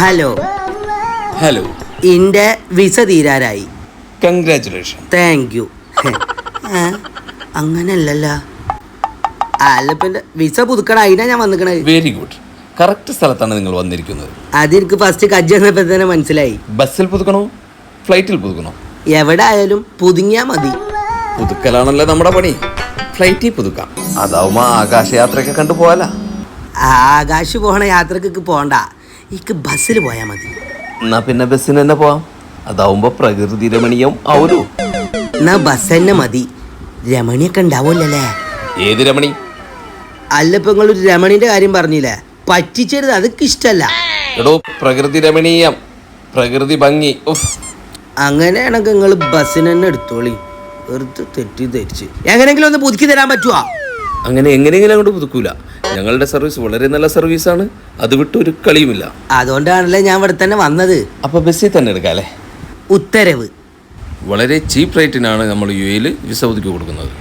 Hello. Hello. എന്റെ visa തീരാറായി. Congratulation thank you അങ്ങനല്ലല്ല. വിസ പുതുക്കണ അതിനാ ഞാൻ വന്നിക്കണത്. വെരി ഗുഡ് കറക്റ്റ് സ്ഥലത്താണ് നിങ്ങൾ വന്നിരിക്കുന്നത്. അതെനിക്ക് ഫസ്റ്റ് കജ്ജ് വന്നപ്പോ തന്നെ മനസ്സിലായി. ബസ്സിൽ പുതുക്കണോ? ഫ്ലൈറ്റിൽ പുതുക്കണോ? എവിടെ ആയാലും പുതുങ്ങിയാ മതി. പുതുക്കലാണല്ലോ നമ്മുടെ പണി. ഫ്ലൈറ്റിൽ പുതുക്കാം. അതാവുമ്പോ ആകാശയാത്രയൊക്കെ കണ്ടു പോവാല. ആകാശ് പോണ യാത്രയ്ക്ക് പോണ്ട. ഇക്ക് ബസ്സിൽ പോയാ മതി. എന്നാ പിന്നെ ബസ്സിന് തന്നെ പോവാം. അതാവുമ്പോ പ്രകൃതി രമണീയം ആവൂലോ എന്നാ ബസ് തന്നെ മതി. രമണിയൊക്കെ ഉണ്ടാവുമല്ലേ ഏത് രമണി? അല്ല ഇപ്പൊ നിങ്ങൾ ഒരു രമണിന്റെ കാര്യം പറഞ്ഞില്ലേ? പറ്റിച്ചരുത് അതൊക്കെ ഇഷ്ടല്ല. എടോ പ്രകൃതി രമണീയം. പ്രകൃതി ഭംഗി. ഉഫ്. അങ്ങനെയാണെങ്കിൽ നിങ്ങൾ ബസ്സിന് തന്നെ എടുത്തോളി. വെറുതെ തെറ്റി തെറ്റിച്ച്. എങ്ങനെങ്കിലും ഒന്ന് പുതുക്കി തരാൻ പറ്റുമോ അങ്ങനെ എങ്ങനെയെങ്കിലും അങ്ങോട്ട് പുതുക്കൂല. ഞങ്ങളുടെ സർവീസ് വളരെ നല്ല സർവീസാണ് അത് വിട്ട് ഒരു കളിയുമില്ല. അതുകൊണ്ടാണല്ലേ ഞാൻ ഇവിടെ തന്നെ വന്നത്. അപ്പൊ ബസ്സിൽ തന്നെ എടുക്കാം അല്ലേ? ഉത്തരവ്. വളരെ ചീപ്പ് റേറ്റിനാണ് നമ്മൾ യു എയിൽ വിസ പുതുക്കി കൊടുക്കുന്നത്.